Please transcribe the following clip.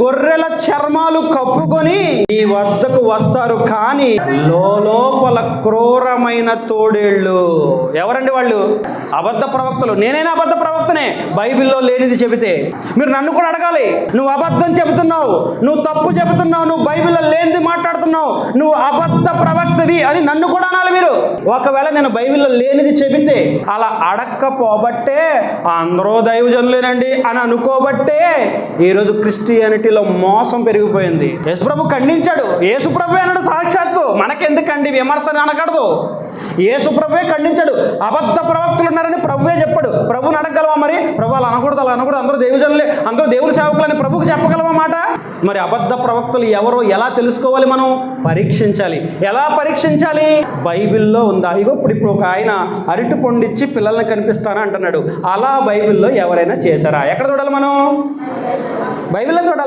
గొర్రెల చర్మాలు కప్పుకొని వద్దకు వస్తారు కానీ లోపల క్రూరమైన తోడేళ్ళు. ఎవరండి వాళ్ళు? అబద్ధ ప్రవక్తలు. నేనైనా అబద్ధ ప్రవక్తనే. బైబిల్లో లేనిది చెబితే. మీరు నన్ను కూడా అడగాలి. నువ్వు అబద్ధం చెబుతున్నావు. నువ్వు తప్పు చెబుతున్నావు. నువ్వు బైబిల్లో లేనిది మాట్లాడుతున్నావు. నువ్వు అబద్ధ ప్రవక్తవి అని నన్ను కూడా అనాలి మీరు. ఒకవేళ నేను బైబిల్లో లేనిది చెబితే అలా అడక్కపోబట్టే అందరూ దైవజనులేనండి అని అనుకోబట్టే ఈరోజు క్రిస్టియానిటీలో మోసం పెరిగిపోయింది. యేసుప్రభు ఖండించాడు. యేసుప్రభు అన్నాడు సాక్షాత్తు. మనకెందుకండి విమర్శన అనకూడదు. యేసుప్రభువే ఖండించాడు. అబద్ధ ప్రవక్తలు ఉన్నారని ప్రభువే చెప్పాడు. ప్రభుని అడగగలవా మరి? ప్రభు అలా అనకూడదు అలా అనకూడదు. అందరూ దేవుజనులే అందరూ దేవుని సేవకులని ప్రభుకి చెప్పగలవా మాట? మరి అబద్ధ ప్రవక్తలు ఎవరో ఎలా తెలుసుకోవాలి మనం? పరీక్షించాలి. ఎలా పరీక్షించాలి? బైబిల్లో ఉందా? ఇగో ఇప్పుడు ఇప్పుడు ఒక ఆయన అరటి పండిచ్చి పిల్లల్ని కనిపిస్తానా అంటున్నాడు. అలా బైబిల్లో ఎవరైనా చేశారా? ఎక్కడ చూడాలి మనం? బైబిల్లో చూడాలి.